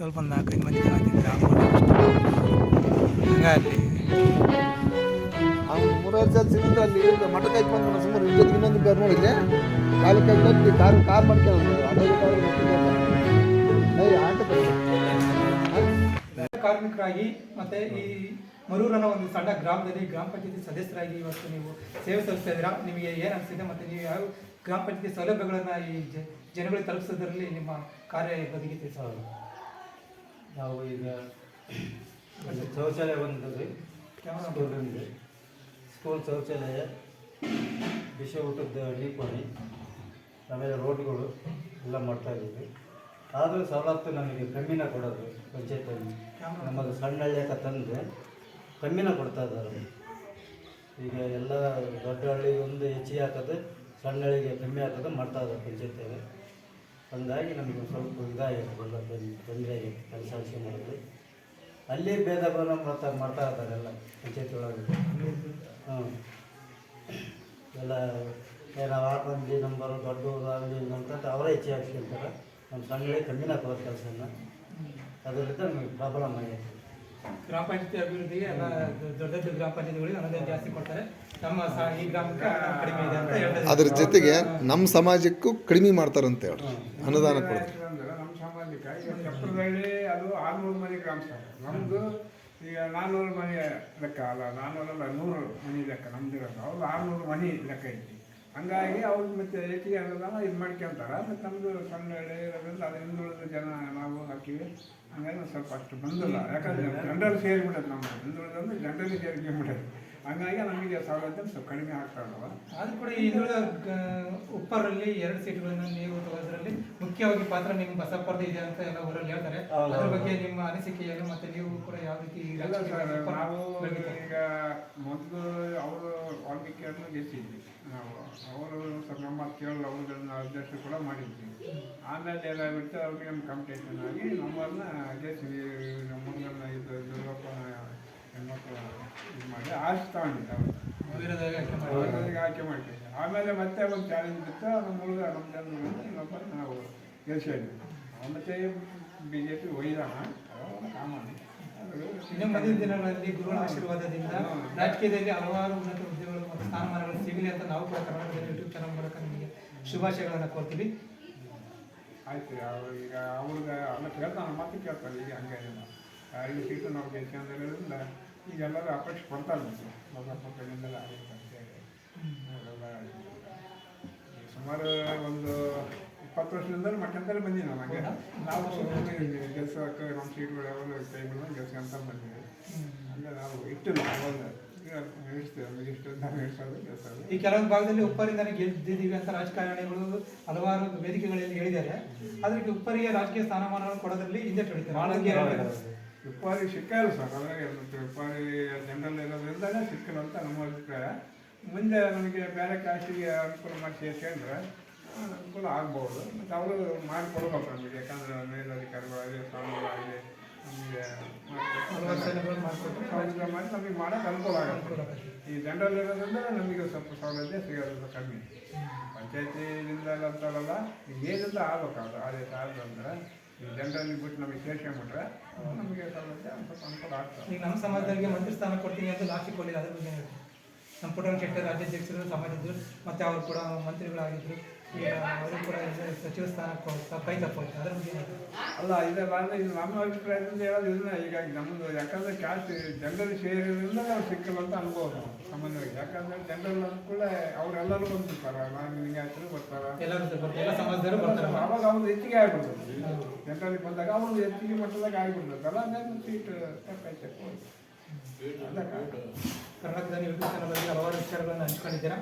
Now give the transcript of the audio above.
ಸ್ವಲ್ಪ ಒಂದು ನಾಲ್ಕೈದು ಮಂದಿ ಜನ ತಿಂದ್ರೆ ಹಂಗಾಗಿ ಅವ್ನು ಅಲ್ಲಿ ಇನ್ನೊಂದು ಕಾರ್ಮಿಕರಾಗಿ ಮತ್ತು ಈ ಮರೂರನ ಒಂದು ಸಣ್ಣ ಗ್ರಾಮದಲ್ಲಿ ಗ್ರಾಮ ಪಂಚಾಯತಿ ಸದಸ್ಯರಾಗಿ ಇವತ್ತು ನೀವು ಸೇವೆ ಸಲ್ಲಿಸ್ತಾ ಇದ್ದೀರಾ. ನಿಮಗೆ ಏನು ಅನಿಸಿದೆ ಮತ್ತೆ ನೀವು ಯಾವ ಗ್ರಾಮ ಪಂಚಾಯತಿ ಸೌಲಭ್ಯಗಳನ್ನು ಈ ಜನಗಳಿಗೆ ತಲುಪಿಸೋದ್ರಲ್ಲಿ ನಿಮ್ಮ ಕಾರ್ಯ ಬದುಕಿ ತಿಳಿಸೋದು ನಾವು ಈಗ ಒಂದು ಶೌಚಾಲಯ ಒಂದಿದೆ. ಇದೆ ಸ್ಕೂಲ್ ಶೌಚಾಲಯ ಬಿಸಿ ಊಟದ ನೀಪಣಿ ಆಮೇಲೆ ರೋಡ್ಗಳು ಎಲ್ಲ ಮಾಡ್ತಾ ಇದ್ದೀವಿ. ಆದರೂ ಸವಲತ್ತು ನಮಗೆ ಕಮ್ಮಿನ ಕೊಡೋದು ಪಂಚಾಯತಲ್ಲಿ ನಮ್ಮದು ಸಣ್ಣ ಹಳ್ಳಿಯಕ್ಕೆ ತಂದು ಕಮ್ಮಿನ ಕೊಡ್ತಾ ಇದ್ದಾರೆ. ಈಗ ಎಲ್ಲ ದೊಡ್ಡ ಹಳ್ಳಿಗೆ ಒಂದು ಹೆಚ್ಚಿಗೆ ಹಾಕೋದು ಸಣ್ಣ ಹಳ್ಳಿಗೆ ಕಮ್ಮಿ ಹಾಕೋದು ಮಾಡ್ತಾ ಇದ್ದಾರೆ ಪಂಚಾಯತಿಯಾಗ ಹಂಗಾಗಿ ನಮಗೆ ಸ್ವಲ್ಪ ಇದಾಗಿದೆ ಬಂದ ತೊಂದ್- ತೊಂದರೆ ಆಗಿದೆ ಕೆಲಸ ವಿಷಯ ಮಾಡೋದು. ಅಲ್ಲಿ ಭೇದ ಭಾವ ಮಾಡ್ತಾ ಮಾಡ್ತಾ ಇದ್ದಾರೆ ಎಲ್ಲ ಪಂಚಾಯತಿ ಒಳಗೆ. ಹ್ಞೂ ಎಲ್ಲ ಏನೋ ಆರು ಮಂದಿ ನಂಬರು, ದೊಡ್ಡವರು ಆಗಲಿ ಅಂತ ಅವರೇ ಹೆಚ್ಚಿಗೆ ಹಾಕ್ಸ್ಕೊಂತಾರೆ. ನಮ್ಮ ಸಣ್ಣ ಕಮ್ಮಿನ ಹಾಕೋದು ಕೆಲಸನ. ಅದರಿಂದ ನಮಗೆ ಪ್ರಾಬ್ಲಮ್ ಆಗೈತೆ ಗ್ರಾಮ ಪಂಚಾಯತಿ ಅಭಿವೃದ್ಧಿಗೆ ಎಲ್ಲ ದೊಡ್ಡ ದೊಡ್ಡ ಗ್ರಾಮ ಪಂಚಾಯತಿಗಳಿಗೆ ಅನುದಾನ ಜಾಸ್ತಿ ಕೊಡ್ತಾರೆ. ನಮ್ಮ ಈ ಗ್ರಾಮಕ್ಕೆ ಕಡಿಮೆ ಇದೆ ಅಂತ ಹೇಳ್ತಾರೆ ಅದ್ರ ಜೊತೆಗೆ ನಮ್ಮ ಸಮಾಜಕ್ಕೂ ಕಡಿಮೆ ಮಾಡ್ತಾರಂತ ಹೇಳಿ ಅನುದಾನ ಕೊಡ್ತಾರೆ ಅಂದ್ರೆ ನಮ್ಮ ಸಾಮಾಜಿಕ ಈಗ ಚಪ್ರದಲ್ಲಿ ಅದು ಆರ್ನೂರು ಮನೆ ಗ್ರಾಮ ಸಭೆ ನಮ್ಮದು ಈಗ ನಾನ್ನೂರು ಮನೆ ಲೆಕ್ಕ ಅಲ್ಲ ನಾನ್ನೂರಲ್ಲ ನೂರು ಮನೆ ಲೆಕ್ಕ ನಮ್ದಿರೋದು. ಅವ್ರು ಆರ್ನೂರು ಮನೆ ಲೆಕ್ಕ ಐತಿ. ಹಂಗಾಗಿ ಅವ್ರು ಮತ್ತೆ ಹೆಚ್ಚಿಗೆ ಅದೆಲ್ಲ ಇದು ಮಾಡ್ಕೊಳ್ತಾರೆ ಮತ್ತು ನಮ್ಮದು ಸಣ್ಣ ಇರೋದ್ರಿಂದ ಅದು ಹಿಂದುಳಿದ ಜನ ನಾವು ಹಾಕಿವಿ. ಹಂಗಾಗಿ ಸ್ವಲ್ಪ ಅಷ್ಟು ಬಂದಿಲ್ಲ. ಯಾಕಂದ್ರೆ ಜನರಲ್ ಸೇರಿಬಿಡೋದು ನಮ್ಮ ಹಿಂದುಳಿದ್ರೆ ಜನರಲ್ಲಿ ಸೇರ್ಕೊಂಡ್ಬಿಡೋದು. ಹಂಗಾಗಿ ನಮಗೆ ಸವಲತ್ತು ಸ್ವಲ್ಪ ಕಡಿಮೆ ಆಗ್ತಾ ಇದಾವ ಆದರೂ ಕೂಡ ಹಿಂದುಳಿದ ಉಪ್ಪರಲ್ಲಿ ಎರಡು ಸೀಟುಗಳನ್ನು ನೀವು ತಗೋದ್ರಲ್ಲಿ ಮುಖ್ಯವಾಗಿ ಪಾತ್ರ ನಿಮ್ಮ ಬಸಪ್ಪರದ್ದು ಇದೆ ಅಂತ ಎಲ್ಲ ಊರಲ್ಲಿ ಹೇಳ್ತಾರೆ. ಅದ್ರ ಬಗ್ಗೆ ನಿಮ್ಮ ಅನಿಸಿಕೆ ಏನು ಮತ್ತೆ ನೀವು ಕೂಡ ಯಾವ ರೀತಿ ನಾವು ಈಗ ಮೊದಲು ಅವರು ವಾಲ್ಮೀಕಿಯನ್ನು ಗೆದ್ದಿದ್ವಿ. ನಾವು ಅವರು ಸ್ವಲ್ಪ ನಮ್ಮ ಕೇಳಲು ಅವ್ರನ್ನ ಅಧ್ಯಕ್ಷರು ಕೂಡ ಮಾಡಿದ್ವಿ. ಆಮೇಲೆ ಏನಾಗುತ್ತೆ ಅವ್ರಿಗೆ ನಮ್ಮ ಕಾಂಪಿಟೇಷನ್ ಆಗಿ ನಮ್ಮನ್ನ ನಮ್ಮ ನಮ್ಮನ್ನ ಇದು ದುರ್ಗಪ್ಪ ಹೆಣ್ಮಕ್ಳು ಇದು ಮಾಡಿ ಆರ್ಸಿ ತಗೊಂಡಿದ್ದೆ ಅವ್ರಿಗೆ ಆಯ್ಕೆ ಮಾಡಿ. ಆಮೇಲೆ ಮತ್ತೆ ಒಂದು ಚಾಲೆಂಜ್ ಬಿತ್ತು ನಮ್ಮ ಹುಡುಗ ನಮ್ಮ ಜನ ಇನ್ನೊಬ್ಬ ನಾವು ಗೆಲ್ಸಿದ್ವಿ. ಮತ್ತೆ ಬಿ ಜೆ ಪಿ ಒಯ್ದಾನ ಕಾಮನ್. ಇನ್ನು ಮುಂದಿನ ದಿನಗಳಲ್ಲಿ ಗುರುಗಳ ಆಶೀರ್ವಾದದಿಂದ ರಾಜಕೀಯದಲ್ಲಿ ಹಲವಾರು ಉನ್ನತ ಹುದ್ದೆಗಳು ಮತ್ತು ಸ್ಥಾನಮಾನಗಳು ಸಿಗಲಿ ಅಂತ ನಾವು ಕೂಡ ಕರ್ನಾಟಕದಲ್ಲಿ ಯೂಟ್ಯೂಬ್ ಚಾನಲ್ ಮೂಲಕ ನಿಮಗೆ ಶುಭಾಶಯಗಳನ್ನು ಕೋರ್ತೀವಿ. ಆಯ್ತು ಅವ್ರು ಈಗ ಅವ್ರಿಗೆ ಅಲ್ಲ ಕೇಳ್ತಾನೆ ಮತ್ತೆ ಕೇಳ್ತಾರೆ ಈಗ ಹಂಗೆ ಐದು ಸೀಟು ನಾವು ಗೆಲ್ಕೊಂಡಿರೋದ್ರಿಂದ ಈಗ ಎಲ್ಲರೂ ಅಪೇಕ್ಷೆ ಕೊಡ್ತಾರೆ ಮತ್ತು ಮೊದಲ ಕಡೆಯಿಂದಲೇ ಆಗುತ್ತೆ ಅಂತೇಳಿ ಸುಮಾರು ಒಂದು ಇಪ್ಪತ್ತು ವರ್ಷದಿಂದಲೂ ಮಾಡ್ಕೊಂತಲೇ ಬಂದೀವಿ ನಾವು ಹಂಗೆ. ನಾವು ಗೆಲ್ಸೋಕೆ ನಮ್ಮ ಸೀಟ್ಗಳು ಯಾವಾಗ ಟೈಮ್ ಗೆಲ್ಸ್ಕೊಂತ ಬಂದೀವಿ ಹಂಗೆ ನಾವು ಇಟ್ಟಿಲ್ಲ ಅವಾಗ ಈ ಕೆಲವೊಂದು ಭಾಗದಲ್ಲಿ ಉಪ್ಪರಿಂದನೇ ಗೆದ್ದಿದ್ದೀವಿ ಅಂತ ರಾಜಕಾರಣಿಗಳು ಹಲವಾರು ವೇದಿಕೆಗಳಲ್ಲಿ ಹೇಳಿದ್ದಾರೆ. ಅದಕ್ಕೆ ಉಪ್ಪರಿಗೆ ರಾಜಕೀಯ ಸ್ಥಾನಮಾನಗಳನ್ನು ಕೊಡೋದ್ರಲ್ಲಿ ಹಿಂದೆ ಉಪ್ಪಾರಿ ಸಿಕ್ಕಲ್ಲ ಸರ್ ಮತ್ತೆ ಉಪ್ಪಾರಿ ಜನರಲ್ ಇರೋದ್ರಿಂದಲೇ ಸಿಕ್ಕಿಲ್ಲ ಅಂತ ನಮ್ಮ ಅಭಿಪ್ರಾಯ. ಮುಂದೆ ನಮಗೆ ಬೇರೆ ಕಾಸ್ಟಿಗೆ ಅನುಕೂಲ ಮಾಡಿ ಸೇರ್ಕೊಂಡ್ರೆ ಅನುಕೂಲ ಆಗ್ಬೋದು. ಮತ್ತು ಅವರು ಮಾಡಿಕೊಡ್ಬೇಕು ನಮಗೆ ಯಾಕಂದ್ರೆ ಮೇಲಧಿಕಾರಿಗಳಾಗಲಿ ಸ್ವಾಮಿಗಳಾಗಲಿ. ನಮಗೆ ಸೌಲಭ್ಯಗಳು ಸೌಲಭ್ಯ ಮಾಡಿ ನಮಗೆ ಮಾಡಕ್ಕೆ ಅನುಕೂಲ ಆಗುತ್ತೆ ಈ ಜನರಲ್ ಇರೋದ್ರಿಂದ ನಮಗೆ ಸ್ವಲ್ಪ ಸೌಲಭ್ಯ ಸಿಗೋದು ಕಮ್ಮಿ ಪಂಚಾಯತಿಯಿಂದ ಅಂತಾರಲ್ಲ ಏನಿಂದ ಆಗ್ಬೇಕಾದ್ರೆ ಆದೇಶ ಆದ್ರೆ ಈ ಜನರಲ್ಲಿ ಬಿಟ್ಟು ನಮಗೆ ಸೇರ್ಕೊಂಡ್ಬಿಟ್ರೆ ನಮಗೆ ಸೌಲಭ್ಯ ಸ್ವಲ್ಪ ಅನುಕೂಲ ಆಗ್ತದೆ ಈಗ ನಮ್ಮ ಸಮಾಜದವರಿಗೆ ಮಂತ್ರಿ ಸ್ಥಾನ ಕೊಡ್ತೀನಿ ಅಂತ ಲಾಸ್ಟಿಗೆ ಕೊಡಲಿಲ್ಲ, ಅದ್ರ ಬಗ್ಗೆ ನಮ್ಮ ಪುಟ್ಟಣ ಶೆಟ್ಟರ್ ರಾಜ್ಯಾಧ್ಯಕ್ಷರು ಸಮಾಜದ್ದು ಮತ್ತೆ ಅವರು ಕೂಡ ಮಂತ್ರಿಗಳಾಗಿದ್ರು. ಈಗ ಅವರು ಕೂಡ ಸಚಿವ ಸ್ಥಾನಕ್ಕೆ ಕೊ- ಕೈ ತಪ್ಪೋಯ್ತು ಅದ್ರ ಬಗ್ಗೆ ಅಲ್ಲ ಇದೆ ಅಂದ್ರೆ ಇದು ನಮ್ಮ ಅಭಿಪ್ರಾಯದಿಂದ ಹೇಳೋದು ಇದನ್ನ ಈಗ ನಮ್ಮದು ಯಾಕಂದ್ರೆ ಕ್ಯಾಸ್ಟ್ ಜನರಲ್ಲಿ ಸೇರಿದ್ರಿಂದ ನಾವು ಸಿಕ್ಕಿಲ್ಲ ಅಂತ ಅನ್ಬೋದು ಸಾಮಾನ್ಯವಾಗಿ. ಯಾಕಂದ್ರೆ ಜನರಲ್ ಕೂಡ ಅವರೆಲ್ಲರೂ ಬಂದಿರ್ತಾರೆ ನಾನು ಲಿಂಗಾಯತರು ಬರ್ತಾರೆ. ಬರ್ತಾರೆ. ಎಲ್ಲ ಸಮಾಜದವರು ಬರ್ತಾರೆ. ಅವಾಗ ಅವ್ರು ಹೆಚ್ಚಿಗೆ ಆಗ್ಬಿಡ್ತದೆ. ಜನರಲ್ಲಿ ಬಂದಾಗ ಅವ್ರು ಹೆಚ್ಚಿಗೆ ಮಟ್ಟದಾಗ ಆಗ್ಬಿಡ್ತದಲ್ಲ ಹಂಗಾಗಿ ಸೀಟ್ ತಕ್ಕೈತೆ ಕರ್ನಾಟಕದಲ್ಲಿ ಹಲವಾರು ವಿಚಾರಗಳನ್ನು ಹಂಚ್ಕೊಂಡಿದ್ದೀರಾ?